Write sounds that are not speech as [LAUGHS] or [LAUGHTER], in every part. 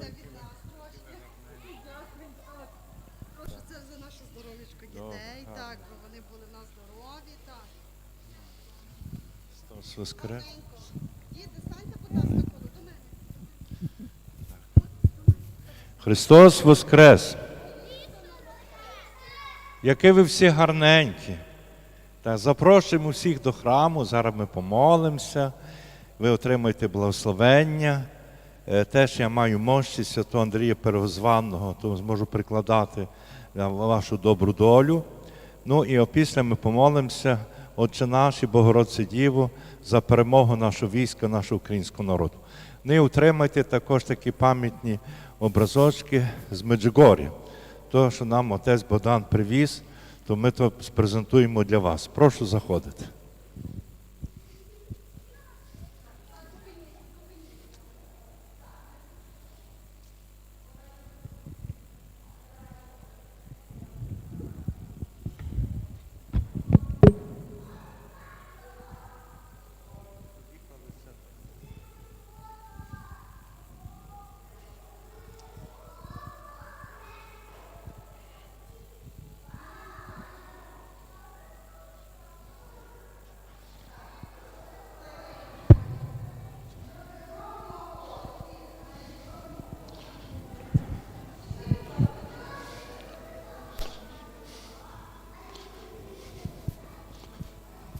Це від нас трошки. Прошу, це за наше здоров'ячко дітей, ну, так, бо вони були в нас здорові, так. Христос воскрес. Маленько. Станьте, будь ласка, коло до мене. Христос воскрес. Які ви всі гарненькі. Так, запрошуємо всіх до храму, зараз ми помолимося, ви отримаєте благословення. Е, Теж я маю мощі святого Андрія Первозванного, то зможу прикладати вашу добру долю. Ну і опісля ми помолимося, Отче наш і Богородце Діву, за перемогу нашого війська, нашого українського народу. Ну і утримайте також такі пам'ятні образочки з Меджигор'я. То, що нам отець Богдан привіз, то ми то презентуємо для вас. Прошу заходити.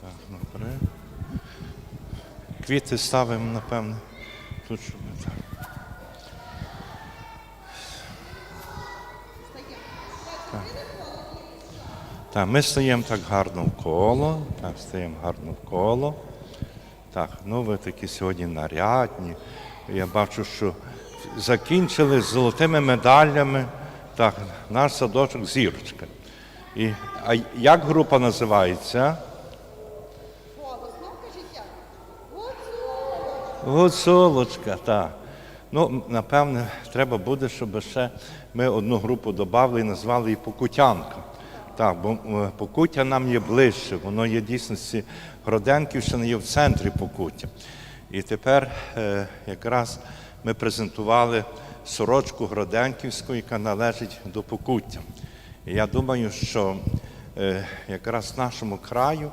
Так, добре. Квіти ставимо, напевне. Тут щоб так. Так. Так, ми стаємо так гарно в коло. Так, стаємо гарно в коло. Так, ну ви такі сьогодні нарядні. Я бачу, що закінчили з золотими медалями. Так, наш садочок зірочка. І, а як група називається? Гуцулочка, так. Ну, напевне, треба буде, щоб ще ми одну групу додали і назвали її Покутянка. Так, бо е, Покуття нам є ближче, воно є дійсності Гроденківщина є в центрі Покуття. І тепер е, якраз ми презентували сорочку Гроденківську, яка належить до Покуття. І я думаю, що е, якраз нашому краю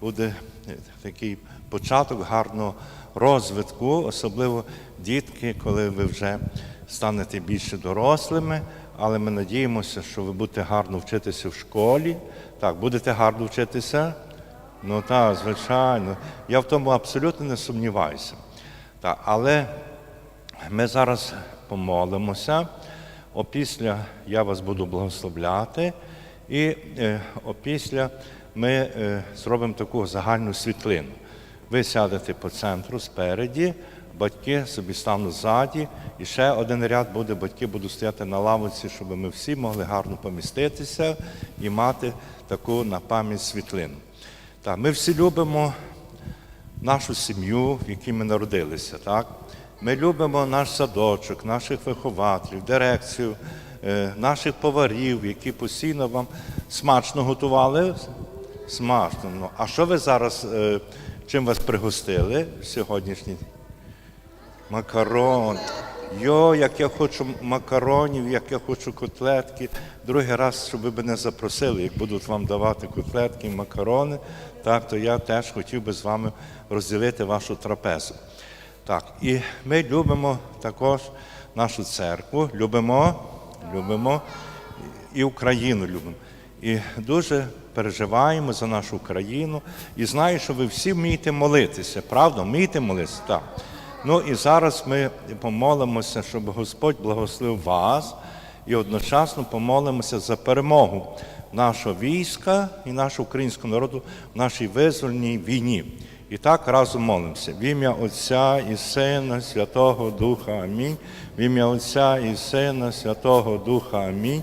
буде е, такий початок гарного розвитку, особливо дітки, коли ви вже станете більше дорослими. Але ми надіємося, що ви будете гарно вчитися в школі. Так, будете гарно вчитися? Ну так, звичайно. Я в тому абсолютно не сумніваюся. Так, але ми зараз помолимося. Опісля я вас буду благословляти, і е, опісля ми е, зробимо таку загальну світлину. Ви сядете по центру спереді, батьки собі стануть ззаді, і ще один ряд буде, батьки будуть стояти на лавиці, щоб ми всі могли гарно поміститися і мати таку на пам'ять світлину. Так, ми всі любимо нашу сім'ю, в якій ми народилися. Так? Ми любимо наш садочок, наших вихователів, дирекцію, е, наших поварів, які постійно вам смачно готували. Смачно. Ну, а що ви зараз, е, чим вас пригостили сьогоднішній? Макарон. Йо, як я хочу макаронів, як я хочу котлетки. Другий раз, щоб ви мене запросили, як будуть вам давати котлетки, макарони, так, то я теж хотів би з вами розділити вашу трапезу. Так, і ми любимо також нашу церкву, любимо, любимо і Україну любимо. І дуже переживаємо за нашу країну. І знаю, що ви всі вмієте молитися, правда? Вмієте молитися? Так. Ну і зараз ми помолимося, щоб Господь благословив вас і одночасно помолимося за перемогу нашого війська і нашого українського народу в нашій визвольній війні. І так разом молимося. В ім'я Отця і Сина, Святого Духа Амінь. В ім'я Отця і Сина, Святого Духа Амінь.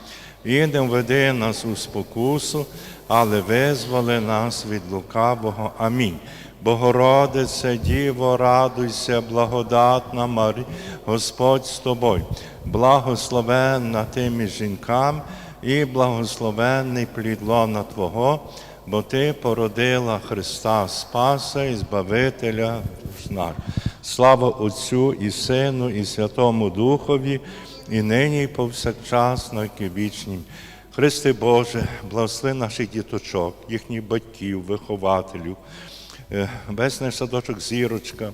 І не введи нас у спокусу, але визволи нас від лукавого. Амінь. Богородице, Діво, радуйся, благодатна Марі, Господь з тобою, благословенна ти між жінками і благословенний плід лона Твого, бо Ти породила Христа Спаса і Збавителя. Слава Отцю і Сину, і Святому Духові, і нині, і повсякчас, на віки вічні. Христи Боже, благослови наших діточок, їхніх батьків, вихователів, е, весь наш садочок зірочка,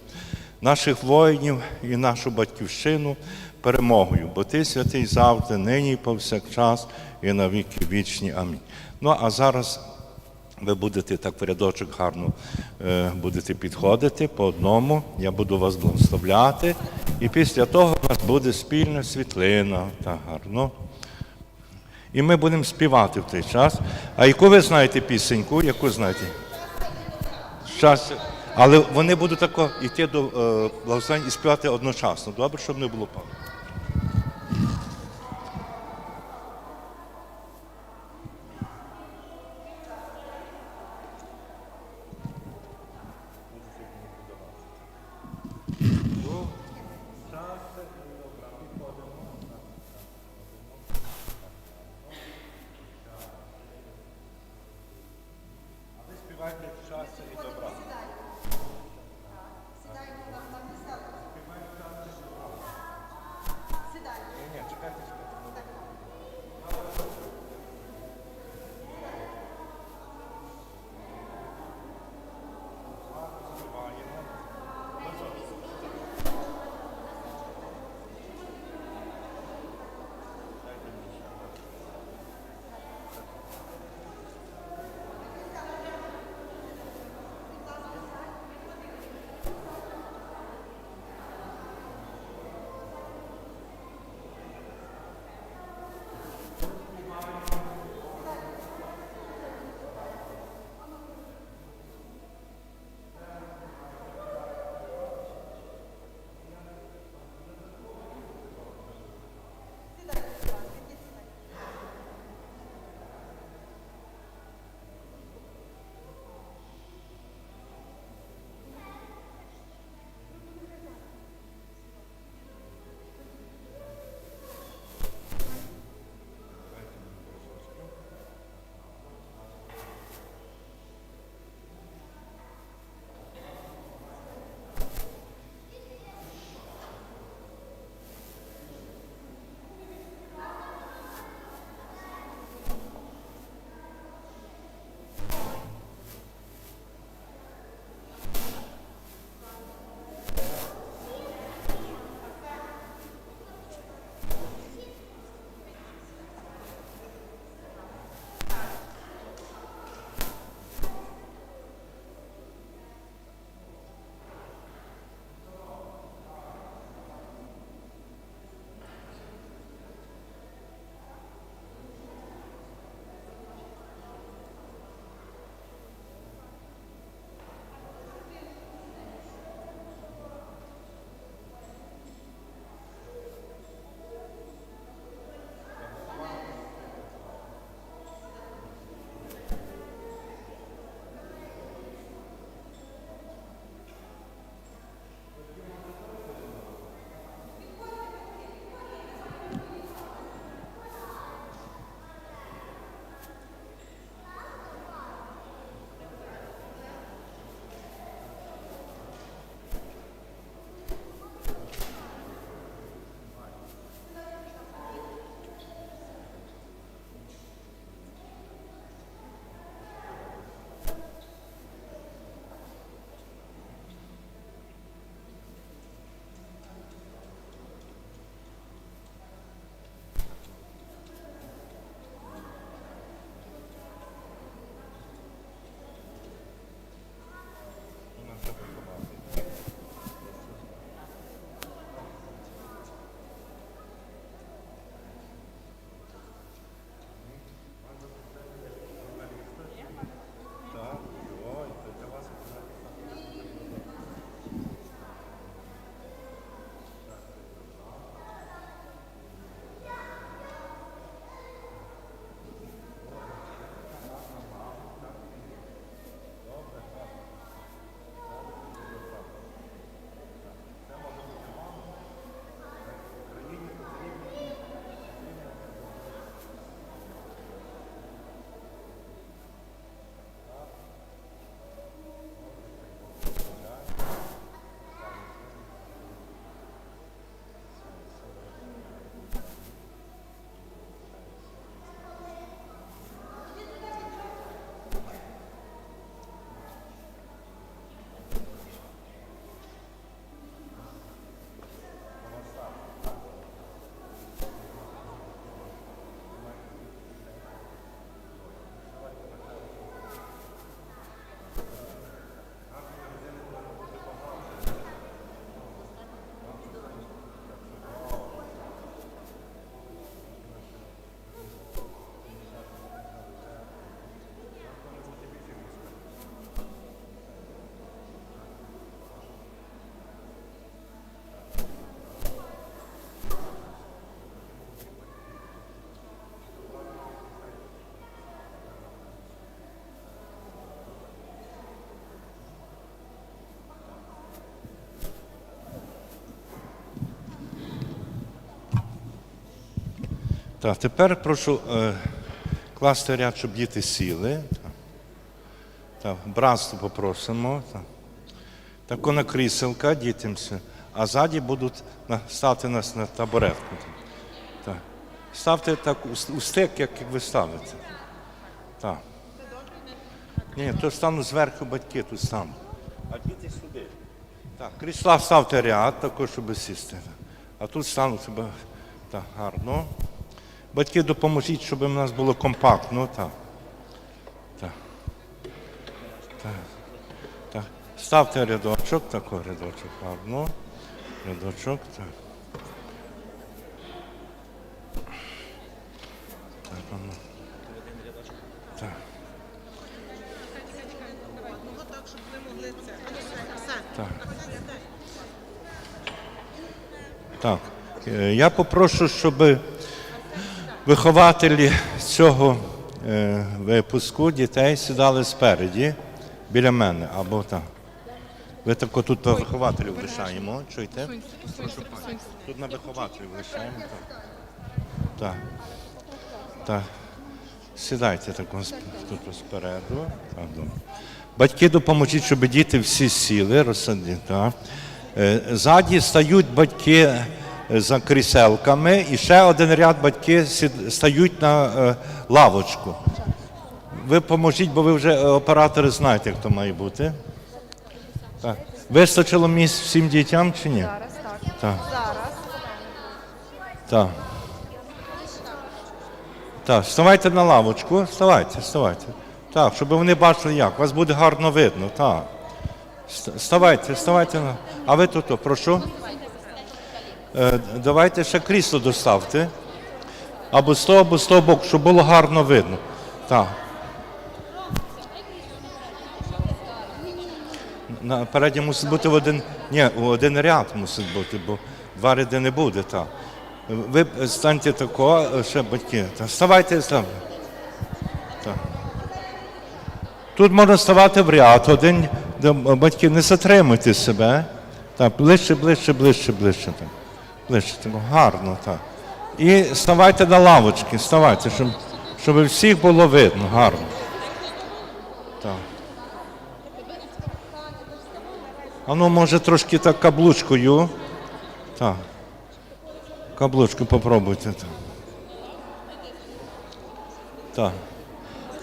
наших воїнів і нашу батьківщину перемогою, бо Ти святий завжди, нині і повсякчас, і на віки вічні. Амінь. Ну а зараз ви будете так в рядочок гарно е, будете підходити по одному. Я буду вас благословляти. І після того у нас буде спільна світлина. та гарно. І ми будемо співати в той час. А яку ви знаєте пісеньку? Яку знаєте? Щастя. Але вони будуть тако йти до е, благословення і співати одночасно. Добре, щоб не було пам'яті. Так, тепер прошу е, класти ряд, щоб діти сіли. Так, так братство попросимо. Так. Тако на кріселка дітям, а ззаді будуть на, ставити нас на табуретку. Так. Ставте так у, стик, як ви ставите. Так. Ні, то стану зверху батьки, тут стану. А діти сюди. Так, крісла ставте ряд, також, щоб сісти. А тут стануть себе так, гарно. Батьки допоможіть, щоб у нас було компактно. Так. Так. Так. так. Ставте рядочок, такий рядочок гарно. Рядочок, так. Так, воно. Так. Так. Так. Е, Я попрошу, щоб вихователі цього е, випуску дітей сідали спереді біля мене або так. Ви тако тут на вихователів лишаємо, чуєте? Тут на вихователів лишаємо. Так. Так. так. Сідайте так тут спереду. Так. Батьки допоможіть, щоб діти всі сіли, розсадіть. Так. Е, Ззаді стають батьки за кріселками, і ще один ряд батьки стають на е, лавочку. Ви поможіть, бо ви вже е, оператори знаєте, як то має бути. Так. Вистачило місць всім дітям чи ні? Зараз так. Так. Зараз. Так. Так, вставайте на лавочку, вставайте, вставайте. Так, щоб вони бачили як. Вас буде гарно видно, так. Ст- Вставайте, вставайте. на- А ви тут, прошу. Е, давайте ще крісло доставте. Або з того, або з того боку, щоб було гарно видно. Так. Напереді мусить бути в один. Ні, в один ряд мусить бути, бо два ряди не буде, так. Ви станьте тако, ще батьки. Та Вставайте, вставайте. Так. Тут можна ставати в ряд один, батьки не затримуйте себе. Так, ближче, ближче, ближче, ближче. Так. Ближче, так, гарно, так. І ставайте на лавочки, ставайте, щоб, щоб всіх було видно, гарно. Так. А ну, може, трошки так каблучкою. Так. Каблучку попробуйте. Так. так.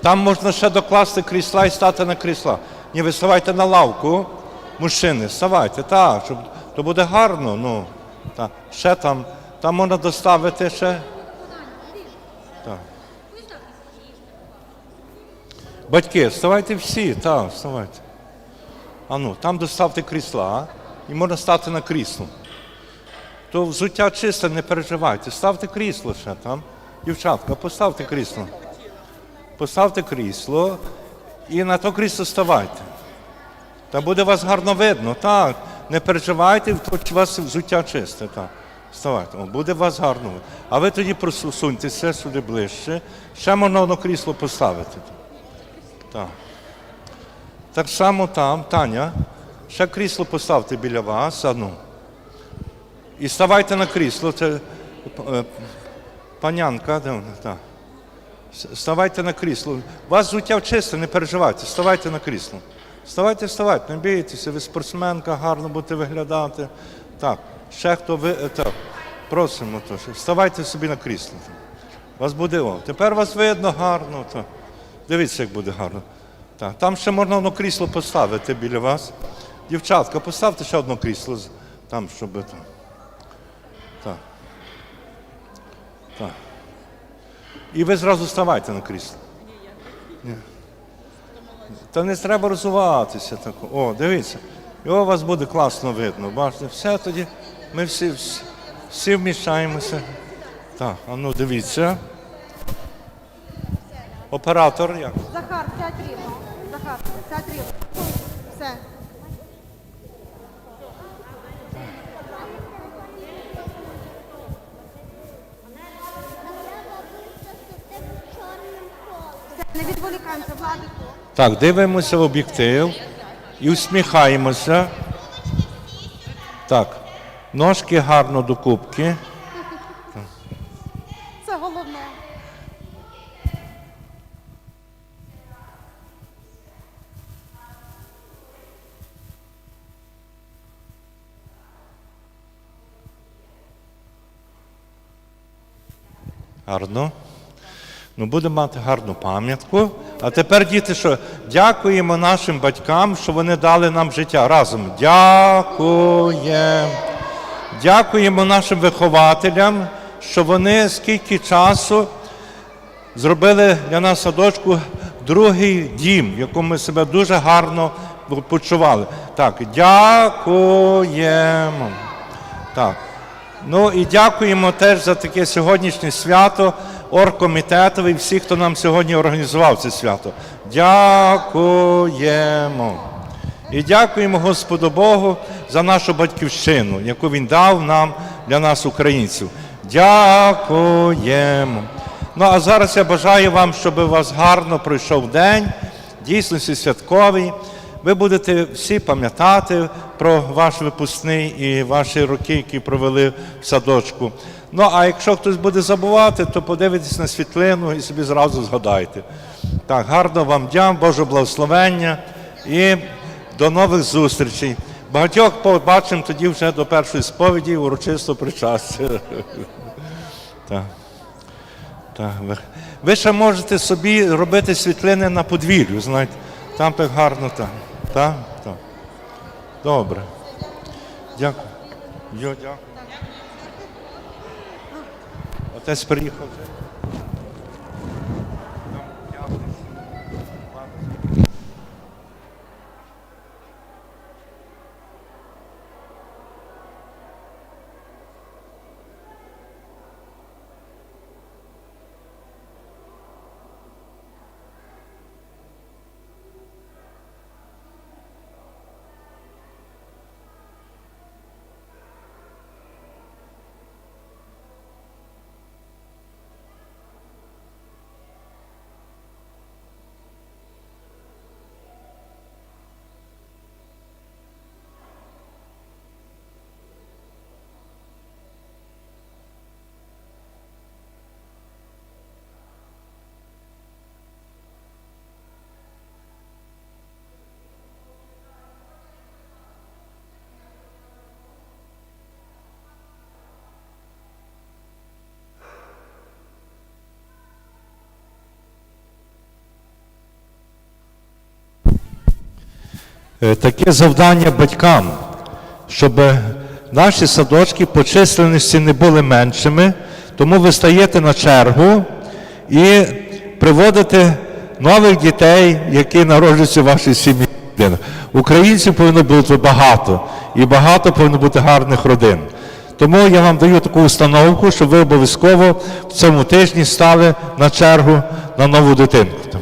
Там можна ще докласти крісла і стати на крісла. Ні, ви ставайте на лавку, мужчини, ставайте, так, щоб то буде гарно. Ну, так. Ще там, там можна доставити ще. Так. Батьки, вставайте всі, так, вставайте. А ну, там доставте крісла і можна стати на крісло. То взуття чисте, не переживайте. Ставте крісло ще там. Дівчатка, поставте крісло. Поставте крісло і на то крісло ставайте. Та буде вас гарно видно. Так, не переживайте, у вас взуття чисте. Так. Вставайте. Буде вас гарно. А ви тоді просуньтеся сюди ближче. Ще можна одно крісло поставити. Так. Так само там, Таня, ще крісло поставте біля вас, а ну. І ставайте на крісло. Це е, панянка, де вона? Так. Ставайте на крісло. Вас взуття чисте, не переживайте, ставайте на крісло. Вставайте, вставайте, не бійтеся, ви спортсменка, гарно будете виглядати. Так, ще хто ви. е, Так, просимо, то, вставайте собі на крісло. Вас буде о. Тепер вас видно гарно. Так. Дивіться, як буде гарно. Так, там ще можна одно крісло поставити біля вас. Дівчатка, поставте ще одно крісло там, щоб. Так. Так. так. І ви зразу ставайте на крісло. Ні. Та не треба розуватися. Так. О, дивіться. У вас буде класно видно. Бачите, все тоді. Ми всі, всі, всі вміщаємося. Так, а ну дивіться. Оператор як? Захар, сядь рівно. Захар, сядь рівно. Все. Все, не відволікаємося, Владику. Так, дивимося в об'єктив і усміхаємося. Так, ножки гарно до кубки. Це головне. Гарно. Ну, будемо мати гарну пам'ятку. А тепер, діти, що дякуємо нашим батькам, що вони дали нам життя. Разом. Дякуємо. Дякуємо нашим вихователям, що вони скільки часу зробили для нас садочку другий дім, в якому ми себе дуже гарно почували. Так, дякуємо. Так. Ну і дякуємо теж за таке сьогоднішнє свято оргкомітетові, і всіх, хто нам сьогодні організував це свято. Дякуємо. І дякуємо Господу Богу за нашу батьківщину, яку Він дав нам для нас, українців. Дякуємо. Ну а зараз я бажаю вам, щоб у вас гарно пройшов день, дійсно святковий. Ви будете всі пам'ятати про ваш випускний і ваші роки, які провели в садочку. Ну а якщо хтось буде забувати, то подивитесь на світлину і собі зразу згадайте. Так, гарно вам дям, Боже благословення і до нових зустрічей. Багатьох побачимо тоді вже до першої сповіді урочисто причастя. [LAUGHS] Так. Так, ви, ще можете собі робити світлини на подвір'ю, знаєте, там так гарно там. Так? Так. Добре. Дякую. Дякую. Отець приїхав вже. Дякую. Е, таке завдання батькам, щоб наші садочки по численності не були меншими, тому ви стаєте на чергу і приводите нових дітей, які народжуються в вашій сім'ї. Українців повинно бути багато, і багато повинно бути гарних родин. Тому я вам даю таку установку, щоб ви обов'язково в цьому тижні стали на чергу на нову дитинку.